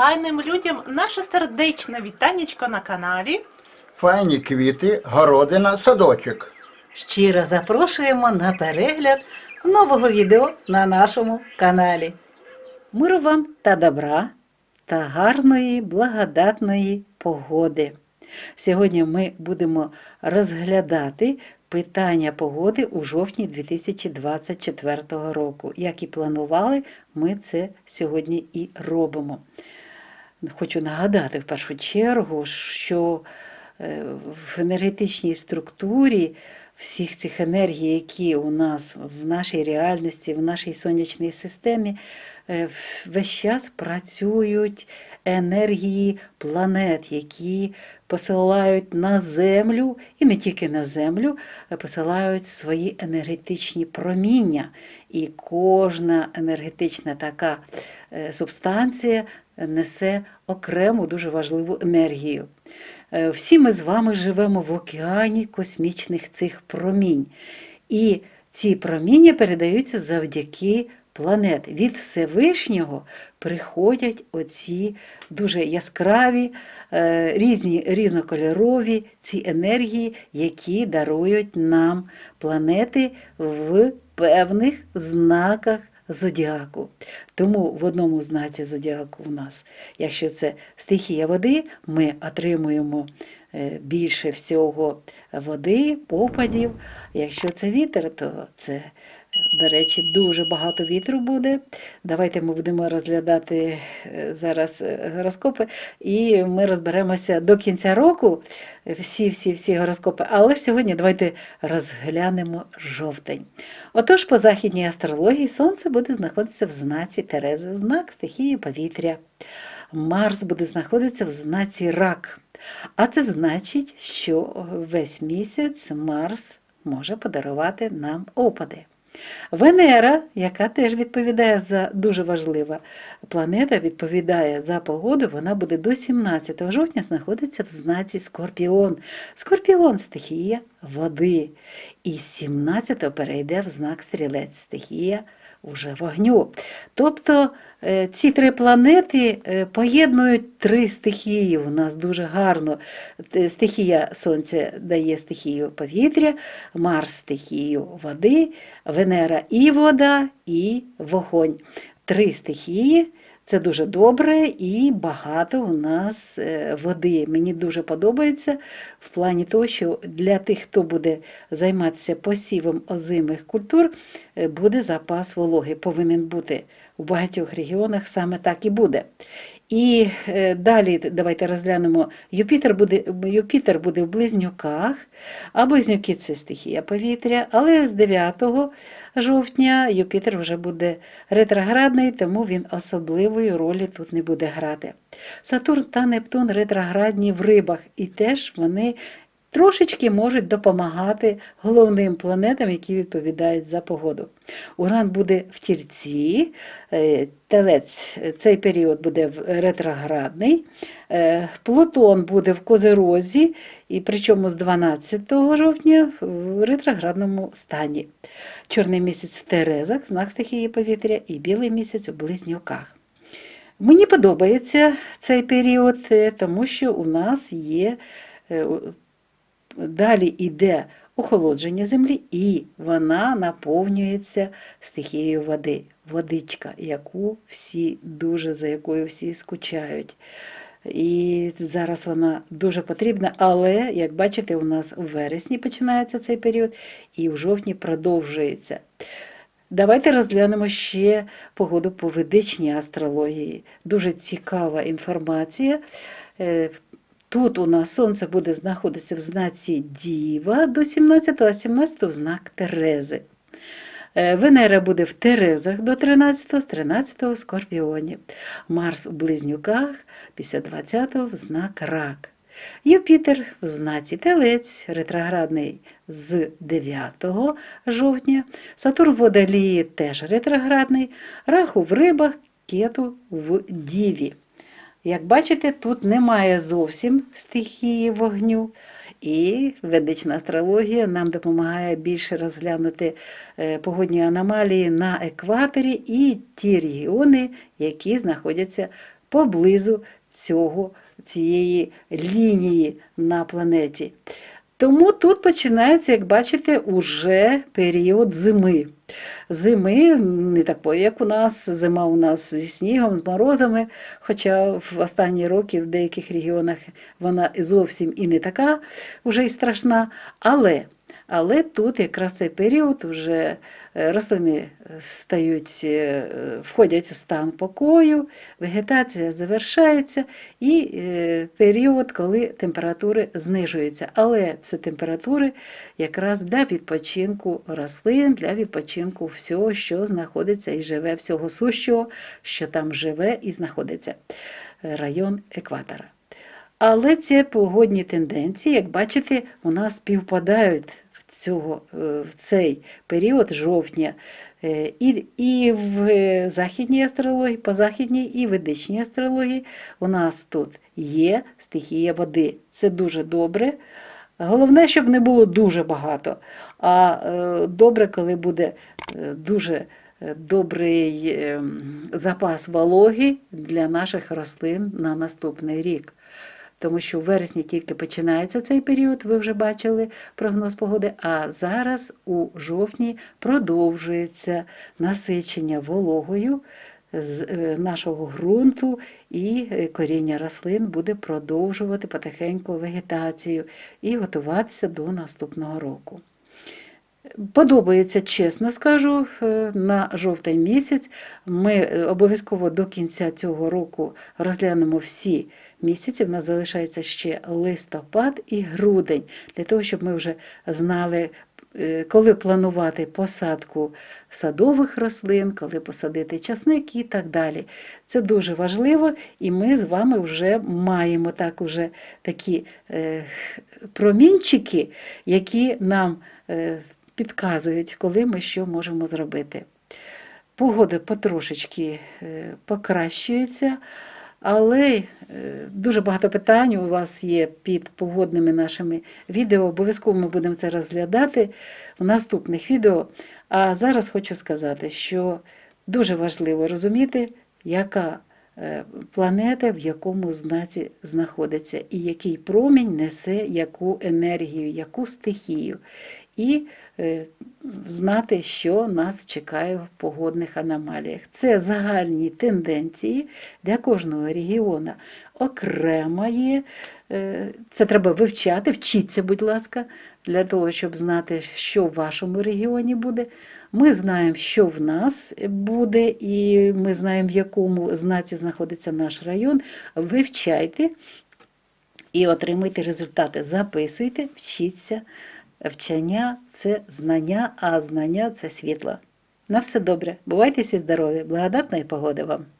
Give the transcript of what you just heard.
файним людям наше сердечне вітанечко на каналі. Файні квіти, городина, садочок. Щиро запрошуємо на перегляд нового відео на нашому каналі. Миру вам та добра та гарної, благодатної погоди. Сьогодні ми будемо розглядати питання погоди у жовтні 2024 року. Як і планували, ми це сьогодні і робимо. Хочу нагадати в першу чергу, що е, в енергетичній структурі всіх цих енергій, які у нас в нашій реальності, в нашій сонячній системі, е, весь час працюють енергії планет, які посилають на Землю, і не тільки на Землю, а посилають свої енергетичні проміння. І кожна енергетична така е, субстанція несе окрему дуже важливу енергію. Е, Всі ми з вами живемо в океані космічних цих промінь. І ці проміння передаються завдяки планет. Від Всевишнього приходять оці дуже яскраві, е, різні, різнокольорові ці енергії, які дарують нам планети в певних знаках зодіаку. Тому в одному знаці зодіаку у нас, якщо це стихія води, ми отримуємо е, більше всього води, попадів. Якщо це вітер, то це, до речі, дуже багато вітру буде. Давайте ми будемо розглядати е, зараз е, гороскопи, і ми розберемося до кінця року всі-всі-всі гороскопи. Але сьогодні давайте розглянемо жовтень. Отож, по західній астрології Сонце буде знаходитися в знаці Терези, знак стихії повітря. Марс буде знаходитися в знаці Рак. А це значить, що весь місяць Марс може подарувати нам опади. Венера, яка теж відповідає за дуже важлива планета, відповідає за погоду, вона буде до 17 жовтня знаходиться в знаці Скорпіон. Скорпіон стихія води. І з 17 перейде в знак стрілець, стихія уже вогню. Тобто е, ці три планети е, поєднують три стихії. У нас дуже гарно. Е, Стихія Сонця дає стихію повітря, Марс стихію води, Венера і вода, і вогонь. Три стихії. Це дуже добре і багато у нас е, води. Мені дуже подобається в плані того, що для тих, хто буде займатися посівом озимих культур, е, буде запас вологи. Повинен бути у багатьох регіонах саме так і буде. І е, далі давайте розглянемо. Юпітер буде, Юпітер буде в близнюках, а близнюки це стихія повітря, але з 9 жовтня Юпітер вже буде ретроградний, тому він особливої ролі тут не буде грати. Сатурн та Нептун ретроградні в рибах, і теж вони трошечки можуть допомагати головним планетам, які відповідають за погоду. Уран буде в тільці, е, телець е, цей період буде ретроградний, е, Плутон буде в Козерозі, і причому з 12 жовтня в ретроградному стані. Чорний місяць в Терезах, знак стихії повітря, і білий місяць у близнюках. Мені подобається цей період, тому що у нас є далі йде охолодження землі, і вона наповнюється стихією води, водичка, яку всі дуже за якою всі скучають. І зараз вона дуже потрібна, але, як бачите, у нас у вересні починається цей період і в жовтні продовжується. Давайте розглянемо ще погоду по ведичній астрології. Дуже цікава інформація. Тут у нас сонце буде знаходитися в знаці Діва до 17, а 17 в знак Терези. Е, Венера буде в Терезах до 13, з 13 в Скорпіоні. Марс у Близнюках після 20 в знак Рак. Юпітер в знаці Телець, ретроградний з 9 жовтня. Сатурн в Водолії теж ретроградний. Раху в рибах, кету в Діві. Як бачите, тут немає зовсім стихії вогню, і ведична астрологія нам допомагає більше розглянути е, погодні аномалії на екваторі і ті регіони, які знаходяться поблизу цього, цієї лінії на планеті. Тому тут починається, як бачите, уже період зими. Зими не такої, як у нас, зима у нас зі снігом, з морозами, хоча в останні роки в деяких регіонах вона зовсім і не така вже й страшна. Але, але тут якраз цей період вже е, рослини стають, е, входять в стан покою, вегетація завершається і е, період, коли температури знижуються. Але це температури якраз для відпочинку рослин, для відпочинку всього, що знаходиться і живе, всього сущого, що там живе і знаходиться. Е, Район екватора. Але ці погодні тенденції, як бачите, у нас співпадають цього, е, в цей період жовтня е, і, і в е, західній астрології, по західній і ведичній астрології у нас тут є стихія води. Це дуже добре. Головне, щоб не було дуже багато. А добре, коли буде дуже добрий ем, запас вологи для наших рослин на наступний рік. Тому що в вересні тільки починається цей період, ви вже бачили прогноз погоди, а зараз у жовтні продовжується насичення вологою з е, нашого ґрунту, і е, коріння рослин буде продовжувати потихеньку вегетацію і готуватися до наступного року. Подобається, чесно скажу, е, на жовтий місяць. Ми е, обов'язково до кінця цього року розглянемо всі місяці. В нас залишається ще листопад і грудень, для того, щоб ми вже знали, е, коли планувати посадку садових рослин, коли посадити часник і так далі. Це дуже важливо, і ми з вами вже маємо так уже такі промінчики, які нам підказують, коли ми що можемо зробити. Погода потрошечки е, покращується, але е, дуже багато питань у вас є під погодними нашими відео. Обов'язково ми будемо це розглядати в наступних відео. А зараз хочу сказати, що дуже важливо розуміти, яка планета в якому знаці знаходиться, і який промінь несе яку енергію, яку стихію. І е, знати, що нас чекає в погодних аномаліях. Це загальні тенденції для кожного регіону. Окремо є. Е, Це треба вивчати, вчіться, будь ласка, для того, щоб знати, що в вашому регіоні буде. Ми знаємо, що в нас буде, і ми знаємо, в якому знаці знаходиться наш район. Вивчайте і отримуйте результати. Записуйте, вчіться. Вчення це знання, а знання це світло. На все добре. Бувайте всі здорові, благодатної погоди вам!